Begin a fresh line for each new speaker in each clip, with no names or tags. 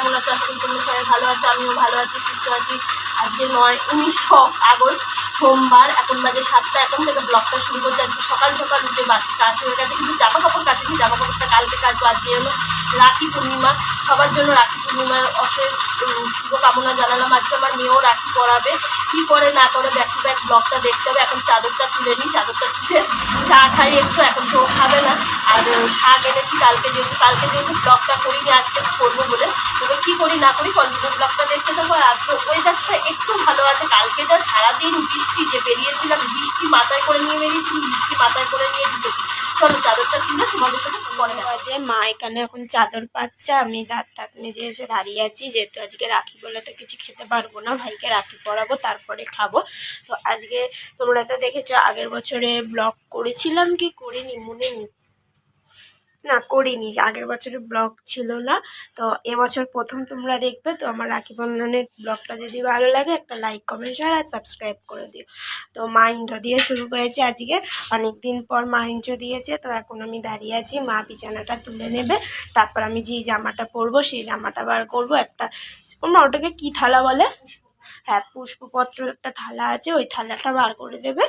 কেমন আছো? আশা করি তোমরা সবাই ভালো আছো, আমিও ভালো আছি, সুস্থ আছি। আজকে নয়, উনিশ আগস্ট, সোমবার, এখন বাজে সাতটা, এখন থেকে ব্লগটা শুরু করছি আজকে সকাল সকাল উঠে বাসি কাজ হয়ে গেছে, কিন্তু জামা কাপড় কাছে জামা কাপড়টা কালকে কাচবো, আজকে হলো রাখি পূর্ণিমা। সবার জন্য রাখি পূর্ণিমার অশেষ শুভকামনা জানালাম। আজকে আমার মেয়েও রাখি পরাবে। কি করে না করে ব্যাক টু ব্যাক ব্লগটা দেখতে হবে। এখন চাদরটা তুলে নিই, চাদরটা তুলে চা খাই একটু, এখন তো খাবে না। আর শাক এনেছি কালকে যেহেতু কালকে যেহেতু ব্লগটা করিনি, আজকে করব বলে। তবে কি করি, না করি কন্টিনিউ ব্লগটা দেখতে থাকব। আর আজকে ওয়েদারটা একটু ভালো আছে। কালকে যা সারাদিন বৃষ্টি যে বেরিয়েছিলাম, বৃষ্টি মাথায় করে নিয়ে বেরিয়েছি, বৃষ্টি মাথায় করে নিয়ে ঢুকেছি। চলো, চাদরটা তুলে তোমাদের সাথে পরে দেখা
বাজে মা এখানে এখন চাদর পাচ্ছে, আমি দাঁত টাত মেজে এসে দাঁড়িয়ে আছি। যেহেতু আজকে রাখি বলে তো কিছু খেতে পারব না, ভাইকে রাখি পরাবো, তারপরে খাব। তো আজকে তোমরা তো দেখেছ, আগের বছরে ব্লগ করেছিলাম কি, করিনি, মনে নেই। না, করিনি। যে আগের বছরে ব্লগ ছিল না। তো এবছর প্রথম তোমরা দেখবে, তো আমার রাখি বন্ধনের ব্লগটা যদি ভালো লাগে, একটা লাইক কমেন্ট শেয়ার আর সাবস্ক্রাইব করে দিও। তো মা ইন্ট্রো দিয়ে শুরু করেছে আজকে। অনেক দিন পর মা ইন্ট্রো দিয়েছে, তো এখন আমি দাঁড়িয়ে আছি। মা বিছানাটা তুলে নেবে, তারপর আমি যে জামাটা পরবো, সেই জামাটা বার করব। একটা ওটাকে কি থালা বলে? হ্যাঁ পুষ্পপত্র একটা থালা আছে, ওই থালাটা বার করে দেবে।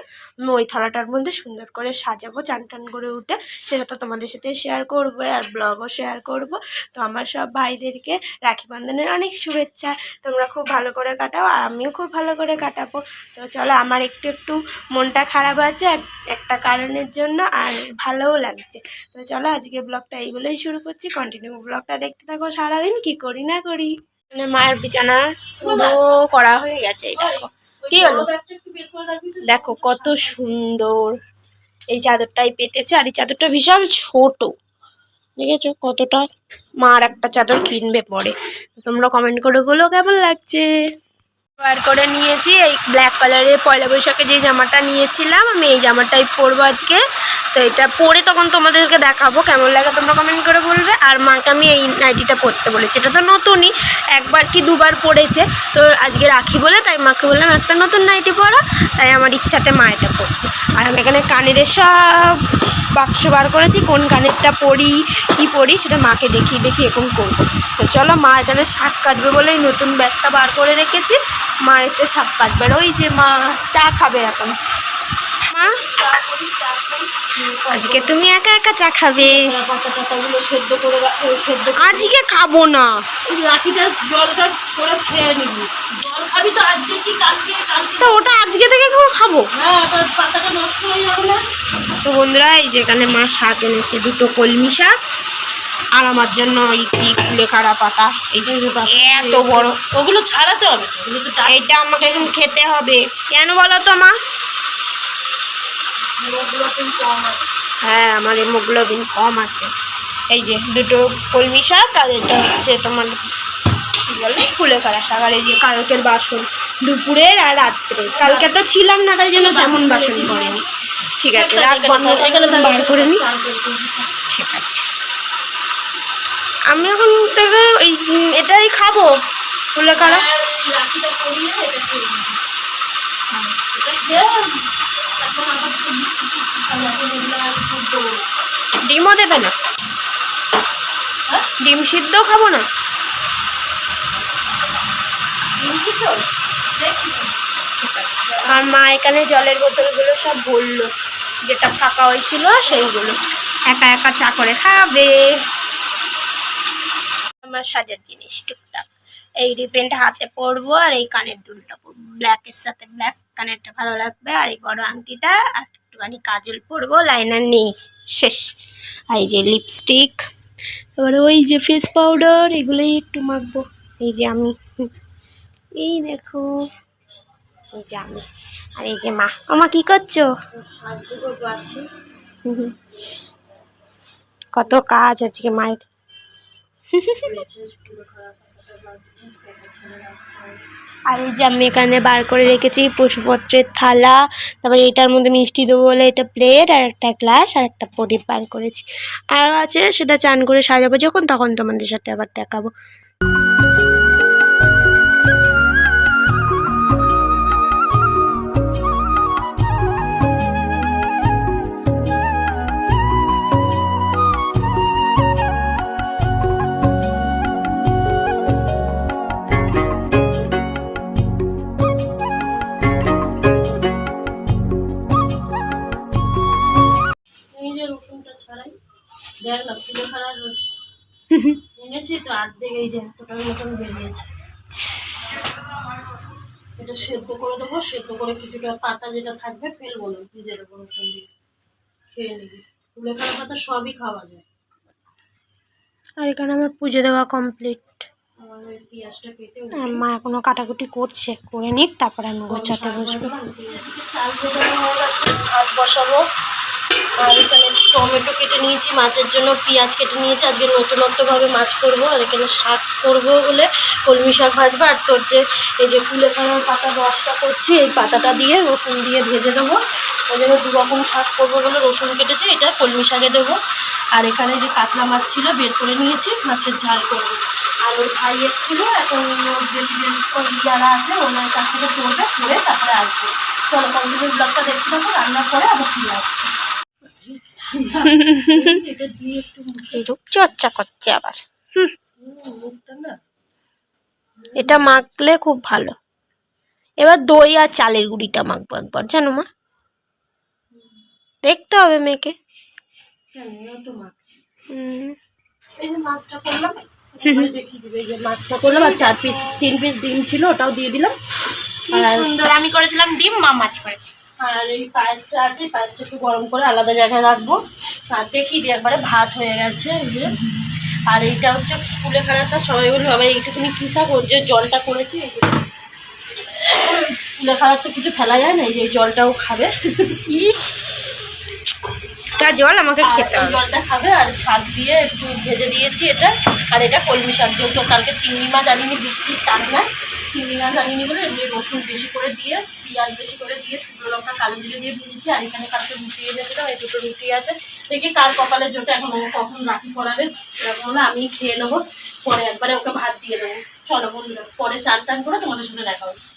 ওই থালাটার মধ্যে সুন্দর করে সাজাবো চান টান করে উঠে। সেটা তো তোমাদের সাথে শেয়ার করব আর ব্লগও শেয়ার করব। তো আমার সব ভাইদেরকে রাখি বন্ধনের অনেক শুভেচ্ছা। তোমরা খুব ভালো করে কাটাও আর আমিও খুব ভালো করে কাটাবো। তো চলো, আমার একটু একটু মনটা খারাপ আছে একটা কারণের জন্য আর ভালোও লাগছে। তো চলো আজকে ব্লগটা এই বলেই শুরু করছি। কন্টিনিউ ব্লগটা দেখতে থাকো সারাদিন, কি করি না করি। মানে মায়ের বিছানা পুরো করা হয়ে গেছে, এই দেখো। কি হলো? দেখো কত সুন্দর। এই চাদরটাই পেতেছে, আর এই চাদরটা বিশাল ছোট। দেখেছ? কতটা মার একটা চাদর কিনবে পরে। তোমরা কমেন্ট করে বলো কেমন লাগছে। বার করে নিয়েছি, এই ব্ল্যাক কালারের পয়লা বৈশাখে যে জামাটা নিয়েছিলাম, আমি এই জামাটাই পরবো আজকে। তো এটা পরে তখন তোমাদেরকে দেখাবো, কেমন লাগে তোমরা কমেন্ট করে বলবে। আর মাকে আমি এই নাইটিটা পরতে বলেছি, এটা তো নতুনই, একবার কি দুবার পরেছে। তো আজকে রাখি বলে, তাই মাকে বললাম, একটা নতুন নাইটি পরা। তাই আমার ইচ্ছাতে মা এটা পরছে। আর আমি এখানে কানের সব বাক্স বার করেছি কোন কানেরটা পরি কি পরি সেটা মাকে দেখিয়ে দেখিয়ে এখন করব। তো চলো মা এখানে শাক কাটবে বলেই নতুন ব্যাগটা বার করে রেখেছি। মা এতে শাক কাটবে। আর ওই যে মা চা খাবে এখন। মা? আজকে তুমি একা একা চা খাবে? আজকে খাব না।
রাখিটা জলটা করে খেয়ে নিবি। জল খাবি তো আজকে কি কালকে? কালকে
তো ওটা আজকে থেকে খাব?
হ্যাঁ পাতাটা নষ্ট
তো বন্ধুরা এই যেখানে মা শাক এনেছে দুটো কলমি শাক আর আমার জন্য ওই কি কুলেখাড়া পাতা। এই যে এত বড়।
ওগুলো ছাড়াতে হবে
এইটা আমাকে এখন খেতে হবে। কেন বলো তো মা? হ্যাঁ আমার হেমোগ্লোবিন কম আছে। এই যে দুটো কলমি শাক আর এটা হচ্ছে তোমার কি বলে? কুলেখাড়া শাক। আর এই যে কালকের বাসন দুপুরের আর রাত্রে। কালকে তো ছিলাম না তাই জন্য সেমন বাসন করেনি। ঠিক আছে রাখ বন্ধ
এখানে
বার করে নি। ঠিক আছে। আমি এখন থেকে এই এটাই খাব।
খেয়ে নিবি হ্যাঁ।
ডিমও দেবে না।
হ্যাঁ?
ডিম সিদ্ধ খাব না। আর মা এখানে জলের বোতলগুলো সব ভরলো। যেটা ফাঁকা হয়েছিল সেইগুলো। একা একা চা করে খাবে। আমার সাজার জিনিস টুকটাক। এই রিপেনটা হাতে পরবো আর এই কানের দুলটা পরবো। ব্ল্যাকের সাথে ব্ল্যাক কানেরটা ভালো লাগবে আর এই বড় আংটিটা আর একটুখানি কাজল পরবো লাইনার নেই। শেষ। আর এই যে লিপস্টিক এবারে ওই যে ফেস পাউডার এগুলোই একটু মাখবো। এই যে আমি। এই দেখো। এই যে আমি। আর এই যে মা আমা কি করছ? কত কাজ আজকে মায়ের। আর এই যে আমি এখানে বার করে রেখেছি পশুপত্রের থালা, তারপরে এটার মধ্যে মিষ্টি দেবো বলে এটা প্লেট আর একটা গ্লাস আর একটা প্রদীপ বার করেছি। আরও আছে, সেটা চান করে সাজাবো যখন, তখন তোমাদের সাথে আবার দেখাবো।
তো এই যে এতটার মতন বেরিয়েছে। এটা সেদ্ধ করে দেবো সেদ্ধ করে কিছুটা পাতা যেটা থাকবে ফেলব না ভিজে দেবো রসুন দিয়ে। খেয়ে নিবি। পাতা সবই খাওয়া যায়।
আর এখানে আমার পুজো দেওয়া কমপ্লিট আর মা এখনও কাটাকুটি করছে করে নিক তারপরে আমি গোছাতে বসবো।
চাল ভেজানো হয়ে গেছে ভাত বসাবো। আর এখানে টমেটো কেটে নিয়েছি, মাছের জন্য পেঁয়াজ কেটে নিয়েছি। আজকে নতুনত্বভাবে মাছ করব, আর এখানে শাক করব বলে কলমি শাক ভাজবো। আর তোর যে, এই যে কুলেখাড়ার পাতা রসটা করছি, এই পাতাটা দিয়ে রসুন দিয়ে ভেজে দেবো। ওই জন্য দু রকম শাক করব বলে রসুন কেটেছে, এটা কলমি শাকে দেবো। আর এখানে যে কাতলা মাছ ছিল, বের করে নিয়েছি, মাছের ঝাল করব। আর ওর ভাই এসেছিল, এখন যারা আছে, ওনার কাছ থেকে পড়বে পড়ে তারপরে আসবে। চলো কন্টিনিউ ব্লগটা দেখতে থাকো, রান্নার পরে আবার ফিরে আসছি। এটা দিয়ে একটু
রূপ চর্চা করছে আবার। এটা মাখলে খুব ভালো। এবার দই আর চালের গুঁড়িটা মাখবো একবার জানো মা? দেখতে হবে মেয়েকে।
মাছটা করলাম এবারে দেখিয়ে দিবে। এই যে মাছটা করলাম আর চার পিস তিন পিস ডিম ছিল ওটাও দিয়ে দিলাম। আর
সুন্দর আমি করেছিলাম ডিম মা মাছ করেছে।
আর এই পায়েসটা আছে, পায়েসটা একটু গরম করে আলাদা জায়গায় রাখব। আর দেখি দিয়ে একবারে ভাত হয়ে গেছে আর এইটা হচ্ছে ফুলে ফেলা শাক, সবাই বলবে, বাবা এইটুকুনি কী শাক? ওর যে জলটা করেছি ফুলে ফেলার তো কিছু ফেলা যায় না, এই যে জলটাও খাবে।
ইস! তা জল আমাকে খেতে হবে।
জলটা খাবে আর শাক দিয়ে একটু ভেজে দিয়েছি এটা আর এটা কলমি শাক যেহেতু কালকে চিংড়ি মাছ আনিনি বৃষ্টির টান না চিংড়ি মাছ আনিনি বলে এমনি রসুন বেশি করে দিয়ে পেঁয়াজ বেশি করে দিয়ে শুকনো লঙ্কা কালো জিরে দিয়ে ভুলেছি আর এখানে কালকে রুটি এনেছিলাম এই দুটো রুটি আছে। দেখি কার কপালে জোটে এখন ও কখন রাখি পড়াবে এরকম হলে আমি খেয়ে নেব। পরে একবারে ওকে ভাত দিয়ে দেবো। চলো বন্ধুরা পরে চান টান করে তোমাদের সাথে দেখা হচ্ছে।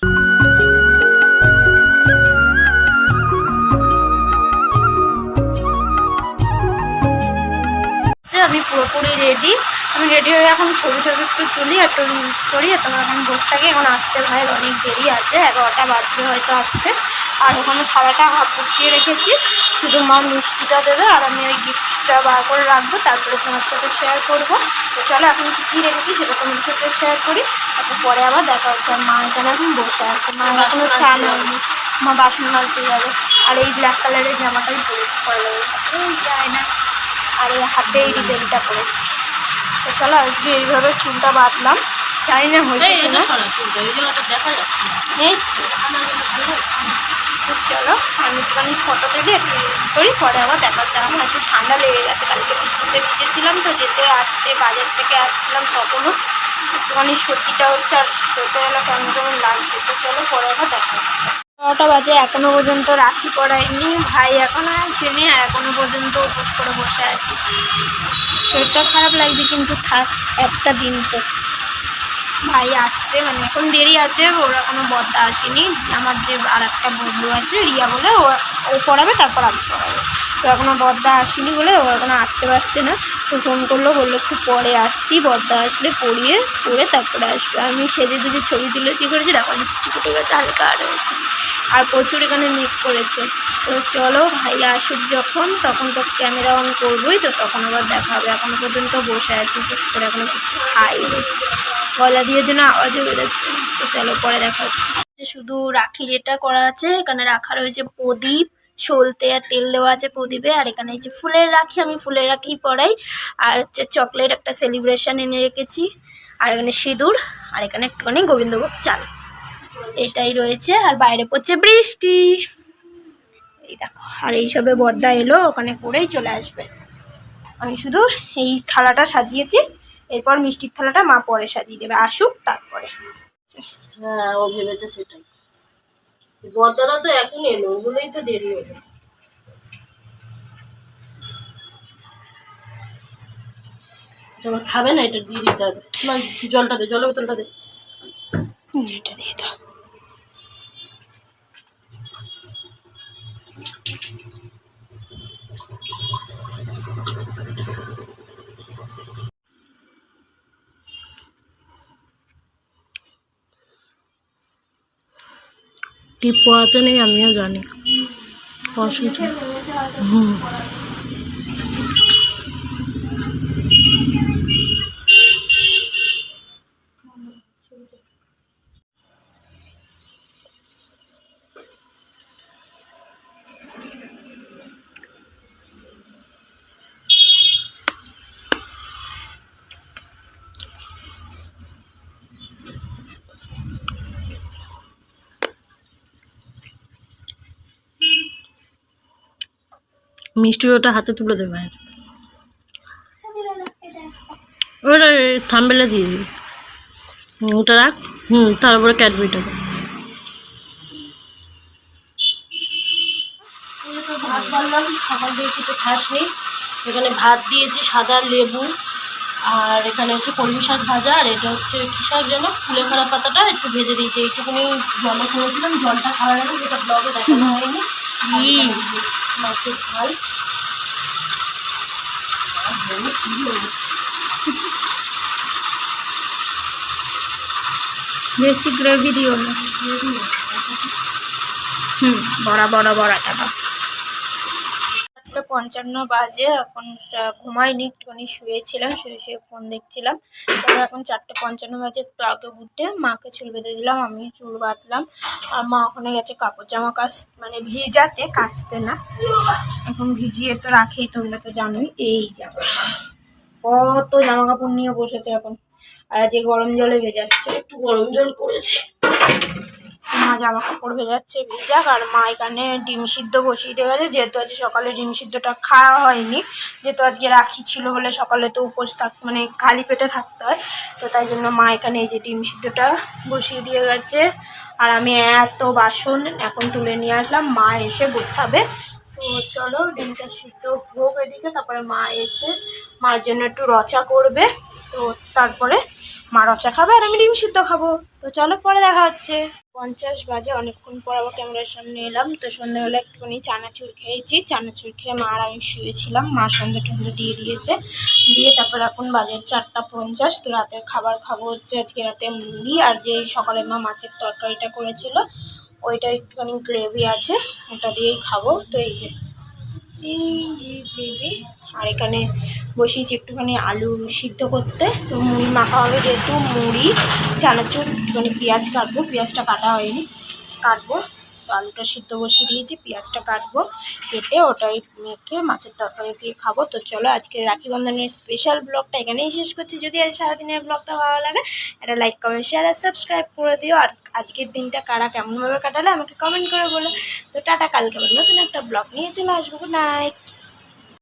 পুরোপুরি রেডি আমি রেডি হয়ে এখন ছবি টবি একটু তুলি একটু রিলস করি আর তোমার এখন বসে থাকি। এখন আসতে ভাইয়ের অনেক দেরি আছে এগারোটা বাজবে হয়তো আসতে। আর ওখানে থালাটা হাফ গুছিয়ে রেখেছি। শুধু মা মিষ্টিটা দেবে আর আমি ওই গিফটটা বার করে রাখব তারপরে তোমার সাথে শেয়ার করব। তো চলো এখন কী কী রেখেছি সেটা তোমার সাথে শেয়ার করি। তারপর পরে আবার দেখা হচ্ছে। আর মা এখানে এখন বসে আছে। মা এখনও চা নেয়নি মা বাসন মাজতে যাবে। আর এই ব্ল্যাক কালারের জামাটাই পরেছি। পয়লা সাথে এই যে আয়না আর এই হাতে এই রিবেলটা করেছি। তো চলো আজকে এইভাবে চুলটা বাঁধলাম। জানি না হয়েছে কিনা।
এই যাচ্ছে না।
এই চলো আমি একটুখানি ফটো তুলি একটু ইউজ করি পরে আবার দেখা হচ্ছে আমার একটু ঠান্ডা লেগে গেছে কালকে বৃষ্টিতে ভিজেছিলাম তো যেতে আসতে বাজার থেকে আসছিলাম তখনও। একটুখানি সর্দিটা হচ্ছে আর সর্দি হলে কেমন কেমন লাগছে। তো চলো পরে আবার দেখা হচ্ছে নটা বাজে, এখনও পর্যন্ত রাখি পড়ায়নি ভাই এখনও আসেনি আর এখনও পর্যন্ত উপোস করে বসে আছি। শরীরটা খারাপ লাগছে, কিন্তু থাক, একটা দিন তো। ভাই আসছে মানে এখন দেরি আছে, ওর এখনও বদ্দা আসেনি। আমার যে আর একটা বন্ধু আছে, রিয়া বলে ও পড়াবে, তারপর আমি পড়াবো। তো এখনও বদ্দা আসেনি বলে ও এখনও আসতে পারছে না। তো ফোন করল, বলল একটু পরে আসছি, বদ্দা আসলে পড়িয়ে পড়ে তারপরে আসবে। আমি সেজে গুজে ছবি তুলেছি, করেছি, দেখো লিপস্টিক উঠে গেছে, হালকা আর হয়েছে আর প্রচুর এখানে মেক করেছে। তো চলো ভাই আসুক যখন, তখন তো ক্যামেরা অন করবোই, তো তখন আবার দেখা হবে। এখনও পর্যন্ত বসে আছি উপোস করে এখনও কিছু খাইনি। গলা দিয়ে যেন আওয়াজও বেরোচ্ছে তো চলো, পরে দেখা হচ্ছে। শুধু রাখির এটা করা আছে, এখানে রাখা রয়েছে প্রদীপ। সলতে আর তেল দেওয়া আছে প্রদীপে। আর এখানে যে ফুলের রাখি, আমি ফুলের রাখি পরাই। আর হচ্ছে চকলেট একটা সেলিব্রেশন এনে রেখেছি। আর এখানে সিঁদুর, আর এখানে একটুখানি গোবিন্দভোগ চাল। এটাই রয়েছে। আর বাইরে পড়ছে বৃষ্টি। এই দেখো, আর এইসবে বদ্দা এলো, ওখানে করেই চলে আসবে। আমি শুধু এই থালাটা সাজিয়েছি। এরপর মিষ্টির থালাটা মা পরে সাজিয়ে দেবে, আসুক তারপরে।
হ্যাঁ ও ভেবেছে সেটাই। বর্দারা তো এখন এলো, ওগুলোই তো দেরি হলো। তোমার খাবে না এটা, দিয়ে দিতে হবে। না, জলটা দে, জলের বোতলটা দে।
এটা দিয়ে দাও।
টিপ পড়াতে নেই আমিও জানি অসুবিধা। হুম। মিষ্টির ওটা হাতে তুলে দেবে। ওটা থামবেলে দিয়ে দিবি। ওটা রাখ। হুম তারপরে ক্যাডবেরিটা ভাত বানলাম সকাল দিয়ে কিছু খাসনি। এখানে ভাত দিয়েছি সাদা লেবু আর এখানে হচ্ছে কলমি শাক ভাজা আর এটা হচ্ছে কী শাক যেন? কুলেখাড়া পাতাটা একটু ভেজে দিয়েছি। এইটুকুনি জলে করেছিলাম জলটা খাওয়া গেল যেটা ব্লগে দেখানো হয়নি। মাছের ঝাল। কি
বেশি গ্রেভি দিও না। হুম বড়া বড়া বড়া টাকা পঞ্চান্ন বাজে। এখন ঘুমাইনি, একটুখানি শুয়েছিলাম, শুয়ে শুয়ে ফোন দেখছিলাম। তারপর এখন চারটে পঞ্চান্ন বাজে, একটু আগে উঠে মাকে চুল বেঁধে দিলাম, আমি চুল বাঁধলাম। আর মা ওখানে গেছে কাপড় জামা কাচ মানে ভিজাতে, কাচতে না। এখন ভিজিয়ে তো রাখেই তোমরা তো জানোই, এই জামা। কত জামা কাপড় নিয়ে বসেছে এখন। আর আজকে গরম জলে ভেজাচ্ছে,
একটু গরম জল করেছি।
মা জামা কাপড় ভেজাচ্ছে, ভিজাক, আর মা এখানে ডিম সিদ্ধ বসিয়ে দিয়ে গেছে। যেহেতু আজকে সকালে ডিম সিদ্ধটা খাওয়া হয়নি, যেহেতু আজকে রাখি ছিল বলে সকালে তো উপোস থাক মানে খালি পেটে থাকতে হয়, তো তাই জন্য মা এখানে এই যে ডিম সিদ্ধটা বসিয়ে দিয়ে গেছে। আর আমি এত বাসন এখন তুলে নিয়ে আসলাম, মা এসে গোছাবে। তো চলো ডিমটা সিদ্ধ হোক এদিকে, তারপরে মা এসে মার জন্য একটু রচা করবে। তো তারপরে মা রচা খাবে আর আমি ডিম সিদ্ধ খাব। তো চলো পরে দেখা হচ্ছে। পঞ্চাশ বাজে, অনেকক্ষণ পর আবার ক্যামেরার সামনে এলাম। তো সন্ধ্যাবেলা একটুখানি চানাচুর খেয়েছি। চানাচুর খেয়ে মা আর আমি শুয়েছিলাম। মা সন্ধ্যে টন্ধে দিয়ে দিয়েছে। দিয়ে তারপর এখন বাজে চারটা পঞ্চাশ। তো রাতের খাবার খাব হচ্ছে আজকে রাতে মুড়ি। আর যে সকালে মা মাছের তরকারিটা করেছিল, ওইটা একটুখানি গ্রেভি আছে, ওটা দিয়েই খাব। তো এই যে এই যে গ্রেভি। আর এখানে বসিয়েছি একটুখানি আলু সিদ্ধ করতে। তো মুড়ি মাখা হবে যেহেতু মুড়ি, চানাচুর, একটুখানি পেঁয়াজ কাটবো। পেঁয়াজটা কাটা হয়নি, কাটবো। তো আলুটা সিদ্ধ বসিয়ে দিয়েছি, পেঁয়াজটা কাটবো। কেটে ওটাই মেখে মাছের তরকারি দিয়ে খাব। তো চলো আজকে রাখি বন্ধনের স্পেশাল ব্লগটা এখানেই শেষ করছি। যদি আজ সারাদিনের ব্লগটা ভালো লাগে, একটা লাইক কমেন্ট শেয়ার আর সাবস্ক্রাইব করে দিও। আর আজকের দিনটা কারা কেমনভাবে কাটালে আমাকে কমেন্ট করে বলো। তো টাটা, কালকে আবার নতুন একটা ব্লগ নিয়ে চলে আসব। নাইট